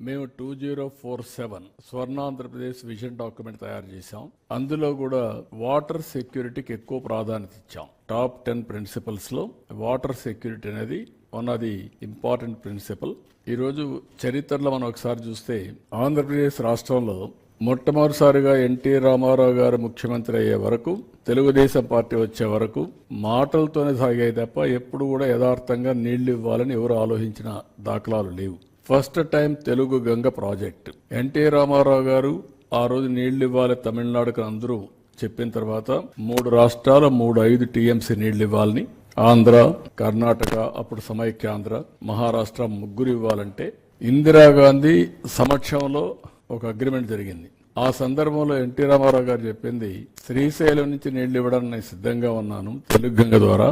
మేము two zero four seven Swarna Andhra Pradesh vision document తయారు చేశాం. అందులో కూడా వాటర్ సెక్యూరిటీకి ఎక్కువ ప్రాధాన్యత ఇచ్చాం. టాప్ టెన్ ప్రిన్సిపల్స్లో వాటర్ సెక్యూరిటీ అనేది one of the important principle ఈరోజు చరిత్రలో మనం ఒకసారి చూస్తే ఆంధ్రప్రదేశ్ రాష్ట్రంలో మొట్టమొదటిసారిగా ఎన్టీ రామారావు గారు ముఖ్యమంత్రి అయ్యే వరకు తెలుగుదేశం పార్టీ వచ్చే వరకు మాటలతోనే సాగాయి తప్ప ఎప్పుడు కూడా యథార్థంగా నీళ్ళు ఇవ్వాలని ఎవరు ఆలోచించిన దాఖలాలు లేవు. First time Telugu Ganga project. N T Rama Rao garu ఆ రోజు నీళ్ళు ఇవ్వాలి తమిళనాడుకు అందరూ చెప్పిన తర్వాత మూడు రాష్ట్రాల మూడు ఐదు టీఎంసీ నీళ్ళు ఇవ్వాలని ఆంధ్ర కర్ణాటక అప్పుడు సమైక్యాంధ్ర మహారాష్ట్ర ముగ్గురు ఇవ్వాలంటే ఇందిరాగాంధీ సమక్షంలో ఒక అగ్రిమెంట్ జరిగింది. ఆ సందర్భంలో ఎన్టీ రామారావు గారు చెప్పింది శ్రీశైలం నుంచి నీళ్ళు ఇవ్వడానికి నేను సిద్ధంగా ఉన్నాను తెలుగు గంగ ద్వారా.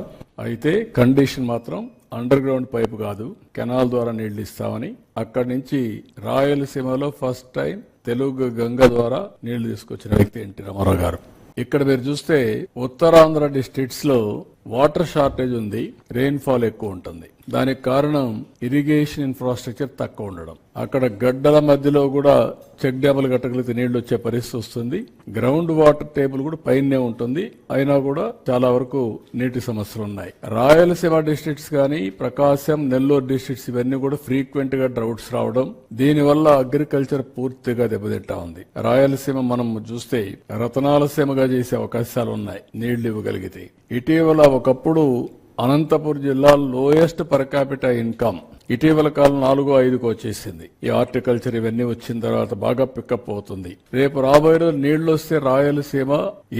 అయితే కండిషన్ మాత్రం అండర్ గ్రౌండ్ పైపు కాదు కెనాల్ ద్వారా నీళ్ళు ఇస్తామని అక్కడి నుంచి రాయలసీమలో ఫస్ట్ టైం తెలుగు గంగ ద్వారా నీళ్ళు తీసుకొచ్చిన వ్యక్తి ఎన్టీ రామారావు గారు. ఇక్కడ మీరు చూస్తే ఉత్తరాంధ్ర డిస్ట్రిక్ట్స్లో వాటర్ షార్టేజ్ ఉంది రెయిన్ ఫాల్ ఎక్కువ ఉంటుంది. దానికి కారణం ఇరిగేషన్ ఇన్ఫ్రాస్ట్రక్చర్ తక్కువ ఉండడం. అక్కడ గడ్డల మధ్యలో కూడా చెక్ డ్యాములు కట్టగలిగితే నీళ్ళు వచ్చే పరిస్థితి వస్తుంది. గ్రౌండ్ వాటర్ టేబుల్ కూడా పైనే ఉంటుంది. అయినా కూడా చాలా వరకు నీటి సమస్యలు ఉన్నాయి. రాయలసీమ డిస్ట్రిక్ట్స్ కానీ ప్రకాశం నెల్లూరు డిస్ట్రిక్ట్స్ ఇవన్నీ కూడా ఫ్రీక్వెంట్గా డ్రౌట్స్ రావడం దీనివల్ల అగ్రికల్చర్ పూర్తిగా దెబ్బతింటా ఉంది. రాయలసీమ మనం చూస్తే రతనాలసీమగా చేసే అవకాశాలు ఉన్నాయి నీళ్ళు ఇవ్వగలిగితే. ఇటీవల ఒకప్పుడు అనంతపూర్ జిల్లా లోయెస్ట్ పర్ ఇన్కమ్ ఇటీవల కాలం నాలుగో ఐదుకు వచ్చేసింది. ఈ హార్టికల్చర్ ఇవన్నీ వచ్చిన తర్వాత బాగా పికప్ అవుతుంది. రేపు రాబోయే రోజు నీళ్ళు వస్తే రాయలసీమ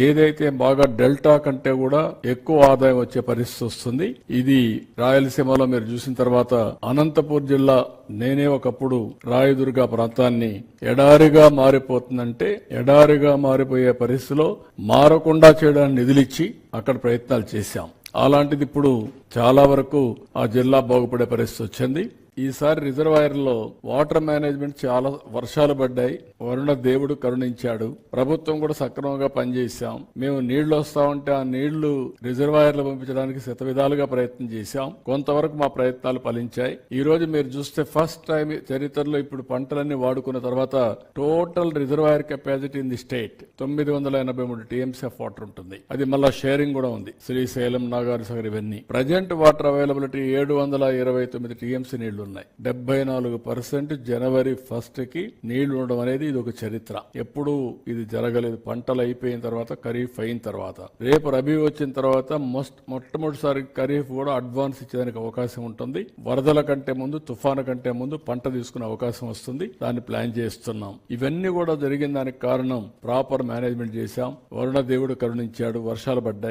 ఏదైతే బాగా డెల్టా కంటే కూడా ఎక్కువ ఆదాయం వచ్చే పరిస్థితి వస్తుంది ఇది రాయలసీమలో మీరు చూసిన తర్వాత అనంతపూర్ జిల్లా నేనే ఒకప్పుడు రాయదుర్గ ప్రాంతాన్ని ఎడారిగా మారిపోతుందంటే ఎడారిగా మారిపోయే పరిస్థితిలో మారకుండా చేయడానికి నిధులిచ్చి అక్కడ ప్రయత్నాలు చేశాం. అలాంటిది ఇప్పుడు చాలా వరకు ఆ జిల్లా బాగుపడే పరిస్థితి వచ్చింది. ఈసారి రిజర్వాయర్లో వాటర్ మేనేజ్మెంట్ చాలా వర్షాలు పడ్డాయి. వరుణ దేవుడు కరుణించాడు. ప్రభుత్వం కూడా సక్రమంగా పనిచేశాం. మేము నీళ్ళు వస్తా ఉంటే ఆ నీళ్ళు రిజర్వాయర్లు పంపించడానికి శత విధాలుగా ప్రయత్నం చేశాం. కొంతవరకు మా ప్రయత్నాలు ఫలించాయి. ఈ రోజు మీరు చూస్తే ఫస్ట్ టైం చరిత్రలో ఇప్పుడు పంటలన్నీ వాడుకున్న తర్వాత total reservoir capacity in the state తొమ్మిది వందల ఎనభై మూడు టీఎంసీ ఆఫ్ వాటర్ ఉంటుంది. అది మళ్ళా షేరింగ్ కూడా ఉంది. శ్రీశైలం నాగార్ ఇవన్నీ. ప్రజెంట్ వాటర్ అవైలబిలిటీ ఏడు వందల ఇరవై తొమ్మిది టీఎంసీ నీళ్ళు. ఉన్నాయి. డెబ్బై నాలుగు పర్సెంట్ జనవరి ఫస్ట్కి నీళ్ళు ఉండడం అనేది ఇది ఒక చరిత్ర. ఎప్పుడు ఇది జరగలేదు. పంటలు అయిపోయిన తర్వాత ఖరీఫ్ అయిన తర్వాత. రేపు రబీ వచ్చిన తర్వాత మొస్ట్ మొట్టమొదటిసారి ఖరీఫ్ కూడా అడ్వాన్స్ ఇచ్చేదానికి అవకాశం ఉంటుంది. వరదల కంటే ముందు తుఫాను కంటే ముందు పంట తీసుకునే అవకాశం వస్తుంది. దాన్ని ప్లాన్ చేస్తున్నాం. ఇవన్నీ కూడా జరిగిన దానికి కారణం ప్రాపర్ మేనేజ్మెంట్ చేశాం. వరుణ దేవుడు కరుణించాడు. వర్షాలు పడ్డాయి.